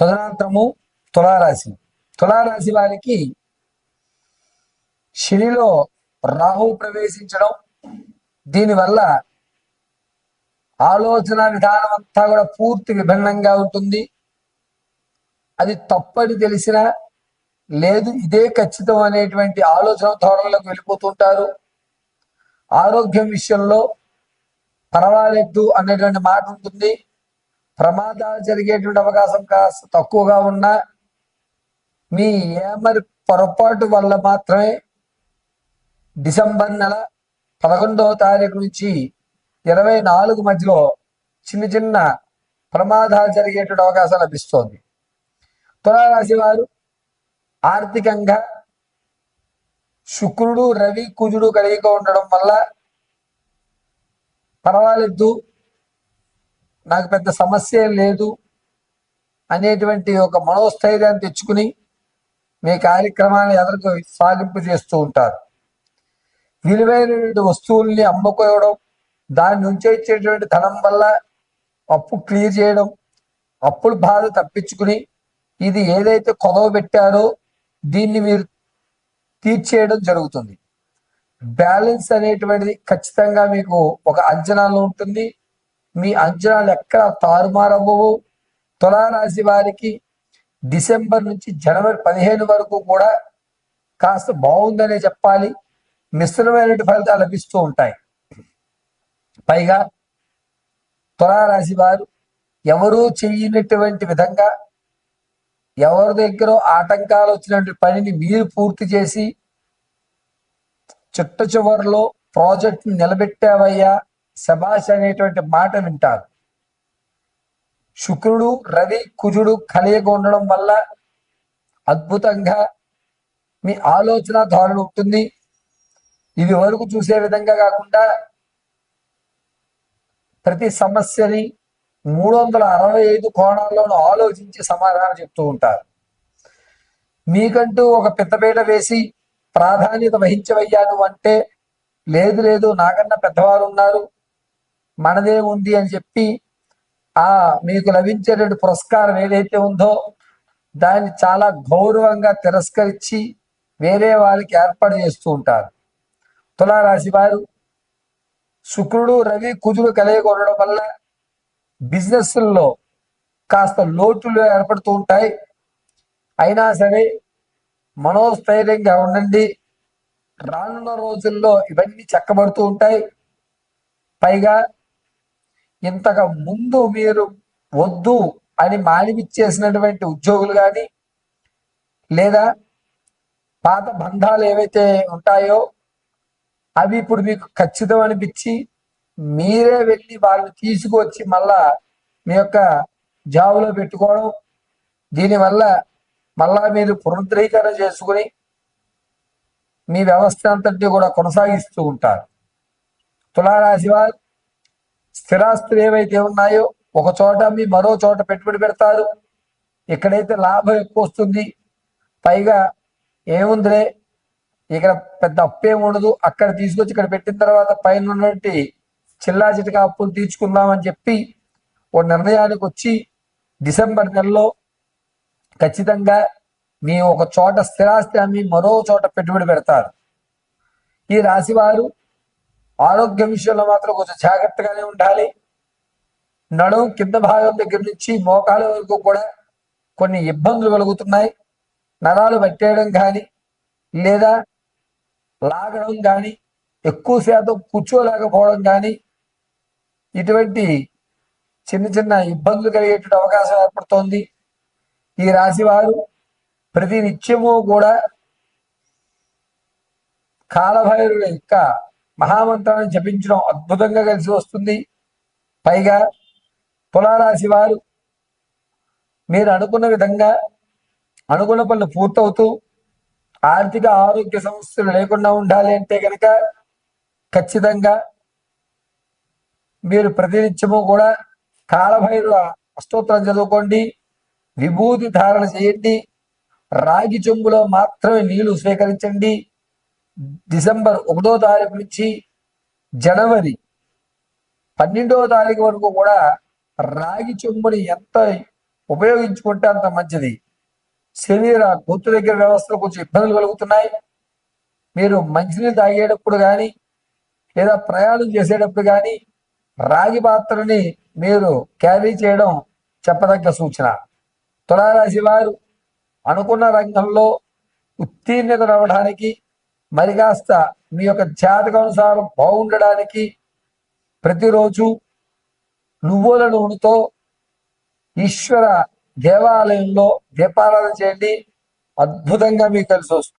తదనంతరము తులారాశి. తులారాశి వారికి శనిలో రాహు ప్రవేశించడం దీనివల్ల ఆలోచన విధానం అంతా కూడా పూర్తి విభిన్నంగా ఉంటుంది. అది తప్పని తెలిసినా లేదు ఇదే ఖచ్చితం అనేటువంటి ఆలోచన ధోరణిలోకి వెళ్ళిపోతుంటారు. ఆరోగ్యం విషయంలో పర్వాలేదు అనేటువంటి మాట ఉంటుంది. ప్రమాదాలు జరిగేటువంటి అవకాశం కాస్త తక్కువగా ఉన్నా మీ ఏమరి పొరపాటు వల్ల మాత్రమే డిసెంబర్ నెల పదకొండవ తారీఖు నుంచి ఇరవై నాలుగు మధ్యలో చిన్న చిన్న ప్రమాదాలు జరిగేటువంటి అవకాశం లభిస్తోంది. తులారాశి వారు ఆర్థికంగా శుక్రుడు రవి కుజుడు కలిగి ఉండడం వల్ల పర్వాలేదు. నాకు పెద్ద సమస్య లేదు అనేటువంటి ఒక మనోస్థైర్యాన్ని తెచ్చుకుని మీ కార్యక్రమాన్ని ఎదురుకు సాగింపు చేస్తూ ఉంటారు. విలువైనటువంటి వస్తువుల్ని అమ్ముకోవడం దాని నుంచి వచ్చేటువంటి ధనం వల్ల అప్పు క్లియర్ చేయడం అప్పుల బాధ తప్పించుకుని ఇది ఏదైతే కొదవ పెట్టారో దీన్ని మీరు తీర్చేయడం జరుగుతుంది. బ్యాలెన్స్ అనేటువంటిది ఖచ్చితంగా మీకు ఒక అంచనాలో ఉంటుంది. మీ అంచనాలు ఎక్కడ తారుమారవ్వవు? తులారాశి వారికి డిసెంబర్ నుంచి జనవరి పదిహేను వరకు కూడా కాస్త బాగుందనే చెప్పాలి. మిశ్రమైనటువంటి ఫలితాలు లభిస్తూ ఉంటాయి. పైగా తులారాశి వారు ఎవరూ చేయనటువంటి విధంగా ఎవరి దగ్గర ఆటంకాలు వచ్చినటువంటి పనిని మీరు పూర్తి చేసి చిట్ట చివరిలో ప్రాజెక్ట్ నిలబెట్టావయ్యా. శబాష్ అనేటువంటి మాట వింటారు. శుక్రుడు రవి కుజుడు కలయిక ఉండడం వల్ల అద్భుతంగా మీ ఆలోచన ధోరణి ఉంటుంది. ఇది వరకు చూసే విధంగా కాకుండా ప్రతి సమస్యని మూడు వందల అరవై ఐదు కోణాల్లోనూ ఆలోచించి సమాధానం చెప్తూ ఉంటారు. మీకంటూ ఒక పెద్దపీట వేసి ప్రాధాన్యత వహించవయ్యాను అంటే లేదు లేదు నాకన్నా పెద్దవారు ఉన్నారు మనదే ఉంది అని చెప్పి ఆ మీకు లభించేటువంటి పురస్కారం ఏదైతే ఉందో దాన్ని చాలా గౌరవంగా తిరస్కరించి వేరే వాళ్ళకి ఏర్పాటు చేస్తూ ఉంటారు. తులారాశి వారు శుక్రుడు రవి కుజుడు కలిగి ఉండడం వల్ల బిజినెస్ల్లో కాస్త లోటులు ఏర్పడుతూ ఉంటాయి. అయినా సరే మనోస్థైర్యంగా ఉండండి. రానున్న రోజుల్లో ఇవన్నీ చక్కబడుతూ ఉంటాయి. పైగా ఇంతకు ముందు మీరు వద్దు అని మానిపిచ్చేసినటువంటి ఉద్యోగులు కానీ లేదా పాత బంధాలు ఏవైతే ఉంటాయో అవి ఇప్పుడు మీకు ఖచ్చితం అనిపించి మీరే వెళ్ళి వాళ్ళని తీసుకువచ్చి మళ్ళా మీ యొక్క జాబులో పెట్టుకోవడం దీనివల్ల మళ్ళా మీరు పునరుద్ధరీకరణ చేసుకుని మీ వ్యవస్థ అంతటి కూడా కొనసాగిస్తూ ఉంటారు. తులారాశి వారు స్థిరాస్తులు ఏవైతే ఉన్నాయో ఒక చోట మీ మరో చోట పెట్టుబడి పెడతారు. ఇక్కడైతే లాభం ఎక్కువ వస్తుంది పైగా ఏముందిలే ఇక్కడ పెద్ద అప్పేం ఉండదు. అక్కడ తీసుకొచ్చి ఇక్కడ పెట్టిన తర్వాత పైన ఉన్నటువంటి చిల్లా చిటకా అప్పులు తీర్చుకుందామని చెప్పి ఓ నిర్ణయానికి వచ్చి డిసెంబర్ నెలలో ఖచ్చితంగా మీ ఒక చోట స్థిరాస్తి అమ్మి మరో చోట పెట్టుబడి పెడతారు. ఈ రాశి వారు ఆరోగ్య విషయంలో మాత్రం కొంచెం జాగ్రత్తగానే ఉండాలి. నడుం కింద భాగం దగ్గర నుంచి మోకాల వరకు కూడా కొన్ని ఇబ్బందులు కలుగుతున్నాయి. నరాలు పట్టేయడం కానీ లేదా లాగడం కానీ ఎక్కువ శాతం కూర్చోలేకపోవడం కానీ ఇటువంటి చిన్న చిన్న ఇబ్బందులు కలిగేటువంటి అవకాశం ఏర్పడుతోంది. ఈ రాశి వారు ప్రతి నిత్యము కూడా కాలభైరుడు యొక్క మహామంత్రాన్ని జపించడం అద్భుతంగా కలిసి వస్తుంది. పైగా తులారాశి వారు మీరు అనుకున్న విధంగా అనుకున్న పనులు పూర్తవుతూ ఆర్థిక ఆరోగ్య సమస్యలు లేకుండా ఉండాలి అంటే కనుక ఖచ్చితంగా మీరు ప్రతినిత్యము కూడా కాలభైరవ అష్టోత్తరం చదువుకోండి. విభూతి ధారణ చేయండి. రాగి చెంబులో మాత్రమే నీళ్ళు స్వీకరించండి. డిసెంబర్ ఒకటో తారీఖు నుంచి జనవరి పన్నెండవ తారీఖు వరకు కూడా రాగి చెంబుని ఎంత ఉపయోగించుకుంటే అంత మంచిది. శరీర గుర్తు దగ్గర వ్యవస్థలో కొంచెం ఇబ్బందులు కలుగుతున్నాయి. మీరు మంచినీళ్ళు తాగేటప్పుడు కానీ లేదా ప్రయాణం చేసేటప్పుడు కానీ రాగి పాత్రని మీరు క్యారీ చేయడం చెప్పదగ్గ సూచన. తులారాశి వారు అనుకున్న రంగంలో ఉత్తీర్ణత రావడానికి మరి కాస్త మీ యొక్క జాతకానుసారం బాగుండడానికి ప్రతిరోజు నువ్వుల నూనెతో ఈశ్వర దేవాలయంలో దీపారాధన చేయండి. అద్భుతంగా మీకు కలిసి వస్తుంది.